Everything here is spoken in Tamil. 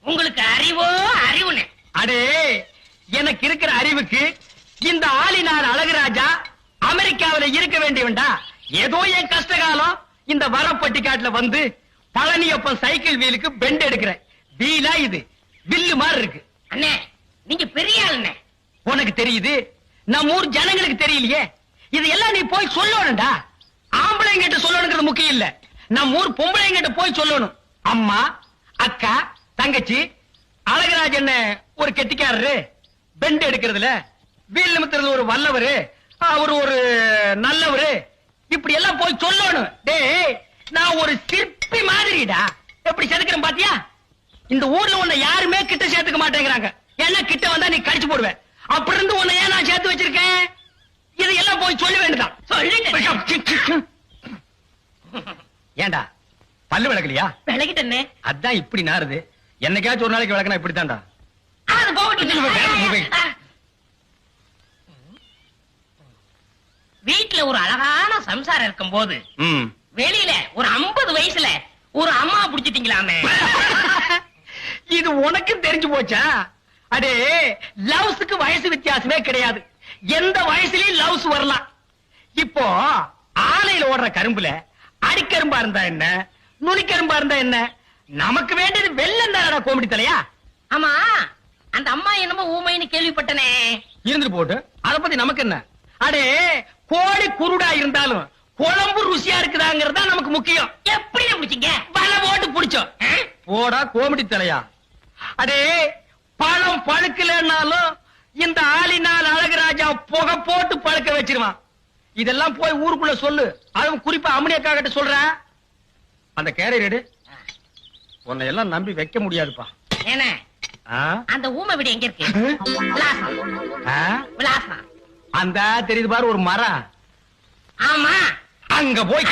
உங்களுக்கு அறிவோ அறிவுனே அடே எனக்கு இருக்கிற அறிவுக்கு இந்த ஆளினார் அழகுராஜா அமெரிக்காவில இருக்க வேண்டியவன்டா. ஏதோ என் கஷ்டகாலம் இந்த வரப்பட்டிக்காட்டுல வந்து பழனியப்பன் சைக்கிள் வீலுக்கு பெண்ட் எடுக்கிறேன். வீலா இது. வில்லு மாதிரி இருக்கு. அண்ணே நீங்க பெரிய ஆளுண்ணே. உனக்கு தெரியுது? நம்ம ஊர் ஜனங்களுக்கு தெரியலையே. இது எல்லாம் நீ போய் சொல்லணும்டா. ஆம்பளைங்கிட்ட சொல்லணுங்கிறது முக்கியம் இல்ல. நம்ம ஊர் பொம்பளைங்கிட்ட போய் சொல்லணும். அம்மா அக்கா தங்கச்சி அழகராஜன் ஒரு கெட்டிக்காரரு? பெண்ட் எடுக்கிறதுல வீல் நிமித்துறது ஒரு வல்லவரு அவர் ஒரு நல்லவரு. இப்படி எல்லாம் போய் சொல்லணும். டேய் நான் ஒரு சிற்பி மாதிரிடா. எப்படி செதுக்கிறேன் பாத்தியா? இந்த ஊர்ல உன்னை யாருமே கிட்ட சேர்த்துக்க மாட்டேங்கிறாங்க. ஏன்னா கிட்ட வந்தா நீ கடிச்சு போடுவேன் அப்படி இருந்து உன்னை ஏன் நான் சேர்த்து வச்சிருக்கேன்? இது எல்லாம் போய் சொல்ல வேண்டியதான் சொல்லுங்க. ஏண்டா? பல்லு விளக்கலையா? விலகிட்டண்ணே அதான் இப்படி நாறுது. என்னைக்காச்சும் ஒரு நாளைக்கு விளக்கனா இப்படித்தான்டா. வீட்டுல ஒரு அழகான சம்சாரம் இருக்கும் போது வெளியில ஒரு 50 வயசுல ஒரு அம்மா புடிச்சிட்டீங்களாமே. இது உனக்கு தெரிஞ்சு போச்சா? அடே லவ்ஸுக்கு வயசு வித்தியாசமே கிடையாது. எந்த வயசுலயும் லவ்ஸ் வரலாம். இப்போ ஆலையில ஓடுற கரும்புல அடிக்கரும்பா இருந்தா என்ன? நுனிக்கரும்பா இருந்தா என்ன? நமக்கு வேண்டியது வெள்ளம் தானடா கோமடி தலையா? ஆமா அந்த அம்மா என்னமோ ஊமைன்னு கேள்விப்பட்டனே. இருந்துட்டு போட்டு அத பத்தி நமக்கு என்ன? அடே கோழி குருடா இருந்தாலும் குழம்பு ருசியா இருக்குதாங்கிறது நமக்கு முக்கியம். எப்படி பிடிச்சீங்க வலை போட்டு புடிச்சோம். போடா கோமடி தலையா. அடே பழம் பழுக்கலன்னாலும் இந்த ஆளினால் அழகுராஜா புகை போட்டு பழுக்க வச்சிருவான். இதெல்லாம் போய் ஊருக்குள்ள சொல்லு. அதுவும் குறிப்பா அம்மனி அக்கா கிட்ட சொல்றேன். அந்த கேரியர் எடு. உன்னை எல்லாம் நம்பி வைக்க முடியாதுப்பா. என்ன? அந்த ஊமை வீடு எங்க இருக்கு? விலாசம். அந்த தெரியுது பாரு ஒரு மரம். ஆமா. அங்க போய்